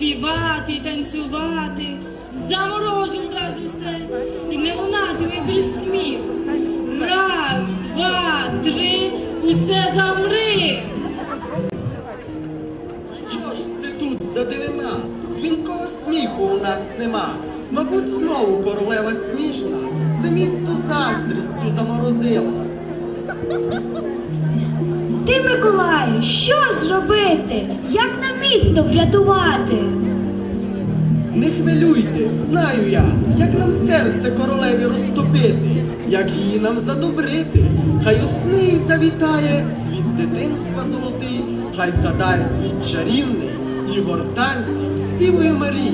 співати танцювати, заморожу враз усе, і не лунатиме більш сміх. Раз, два, три, усе замри. Що ж це тут за дивина? Дзвінкого сміху у нас нема. Мабуть, знову королева сніжна все місто заздрістю заморозила. Ти, Миколаю, що ж робити? Як на місто врятувати? Не хвилюйтесь, знаю я, як нам серце королеві розтопити, як її нам задобрити. Хай у сни завітає світ дитинства золотий, хай згадає світ чарівний і гортанці співує Марій.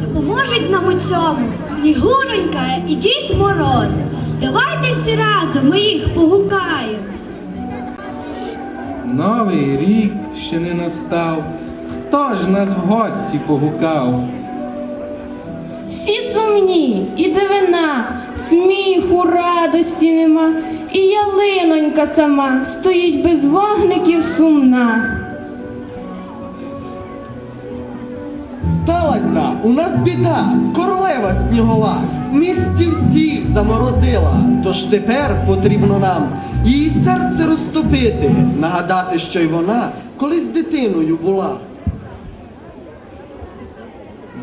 Допоможуть нам у цьому Снігуронька і Дід Мороз. Давайте всі разом ми їх погукаємо. Новий рік ще не настав. Хто ж нас в гості погукав? Всі сумні, і дивина, сміху, радості нема, і ялинонька сама стоїть без вогників сумна. Сталася у нас біда, королева снігова, місті всіх заморозила. Тож тепер потрібно нам її серце розтопити, нагадати, що й вона колись дитиною була.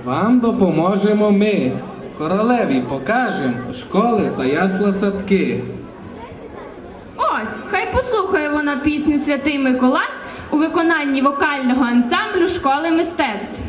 Вам допоможемо ми. Королеві покажемо школи та ясла садки. Ось, хай послухає вона пісню Святий Миколай у виконанні вокального ансамблю школи мистецтв.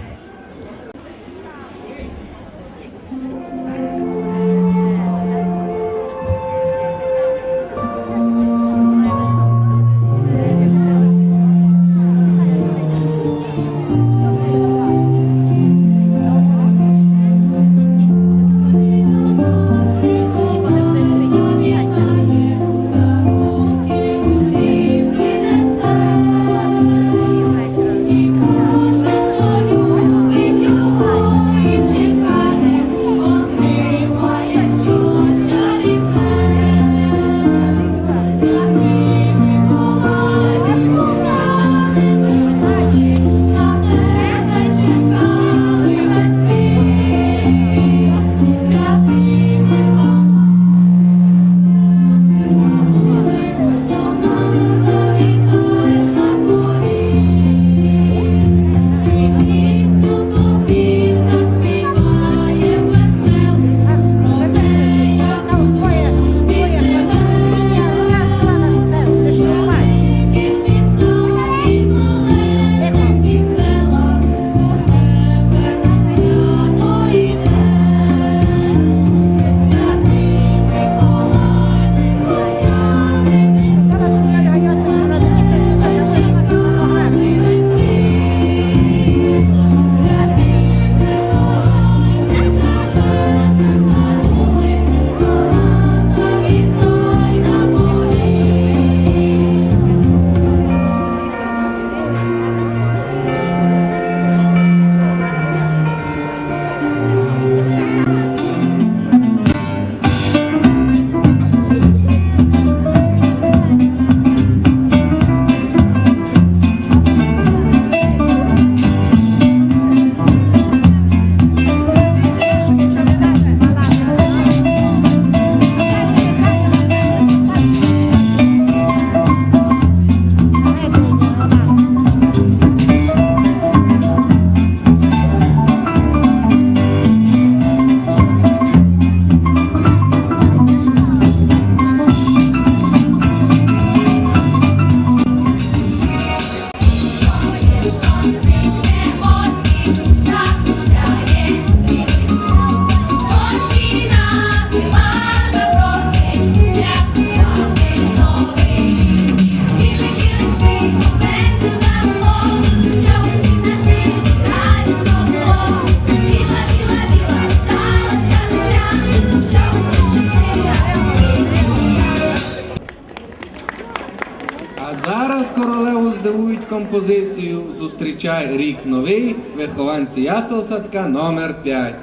Композицію Зустрічай рік новий, вихованці ясел садка номер 5.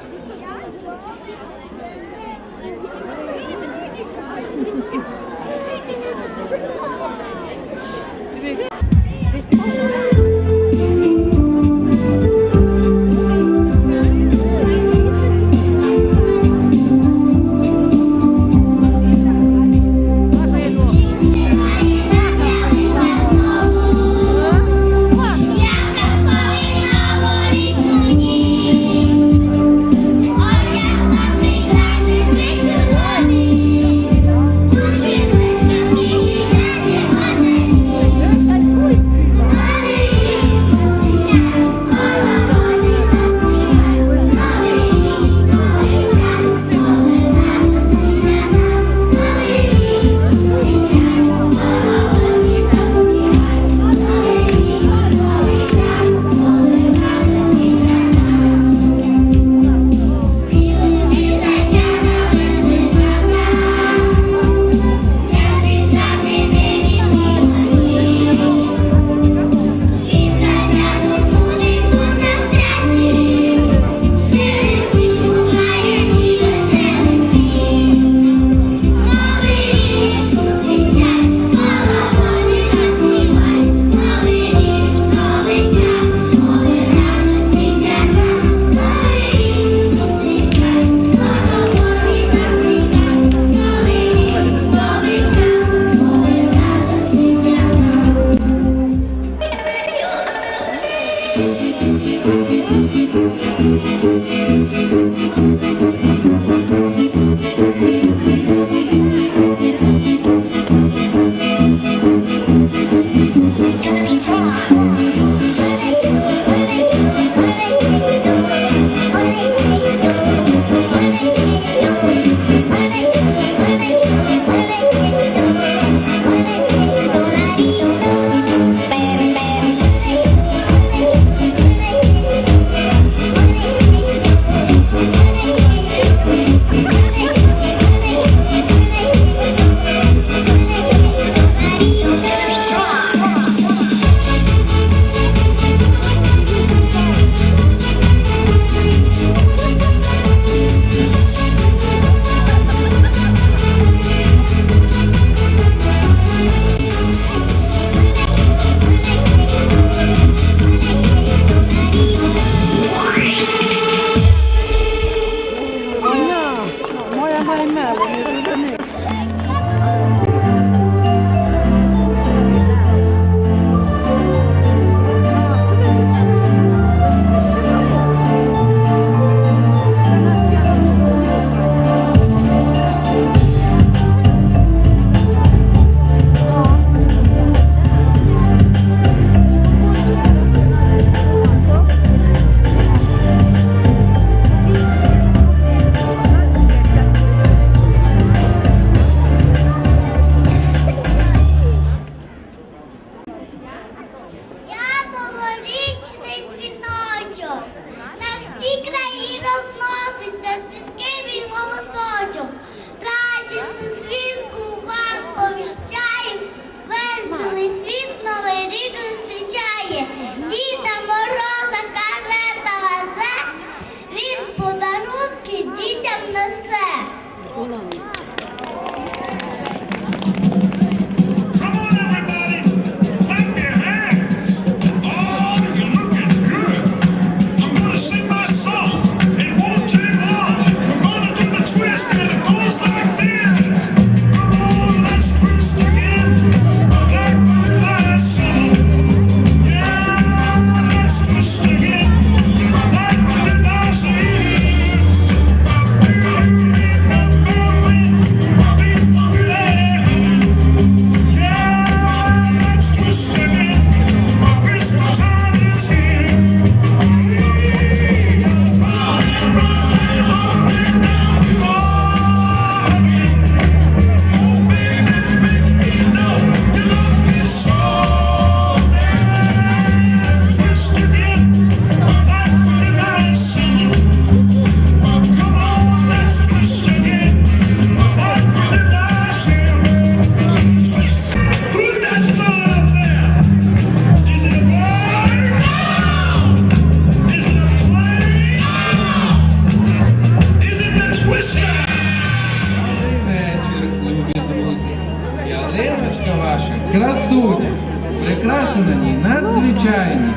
Прикраси надзвичайні.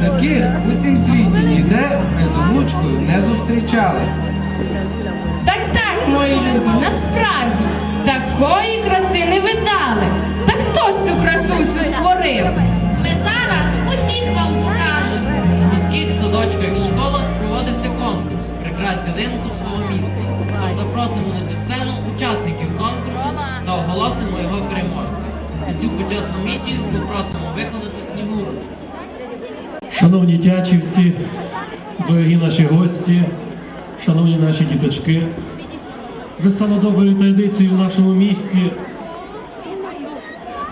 Таких в усім світі ніде ми з онучкою не зустрічали. Так так, мої любі, насправді такої краси не видали. Та хто ж цю красусю створив? Ми зараз усіх вам покажемо. У міських садочках школах проводився конкурс Прикрась ялинку свого міста. Тож запросимо на цю сцену учасників конкурсу та оголосимо його переможця. І цю почесну місію попросимо. Шановні дячівці, дорогі наші гості, шановні наші діточки, вже стало доброю традицією в нашому місті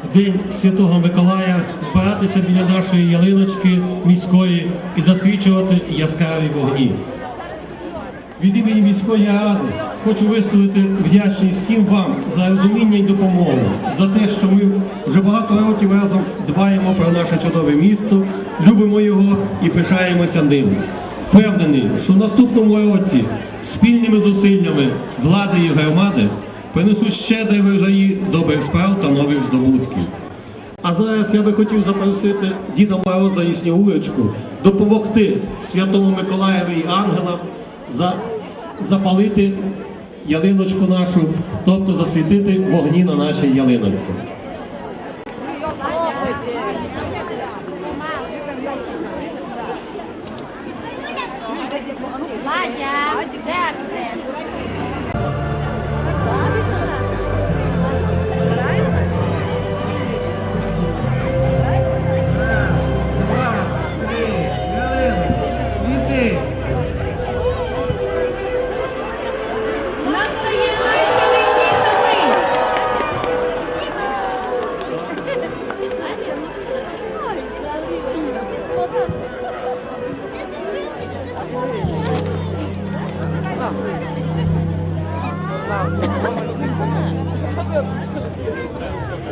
в День Святого Миколая збиратися біля нашої ялиночки міської і засвічувати яскраві вогні. Від імені міської ради хочу висловити вдячність всім вам за розуміння і допомогу, за те, що ми вже багато років разом дбаємо про наше чудове місто, любимо його і пишаємося ним. Впевнений, що в наступному році спільними зусиллями влади і громади принесуть ще врожаї добрих справ та нових здобутків. А зараз я би хотів запросити Діда Мороза і Снігурочку допомогти Святому Миколаєві і ангелам за, запалити ялиночку нашу, тобто засвітити вогні на нашій ялиночці. Thank you.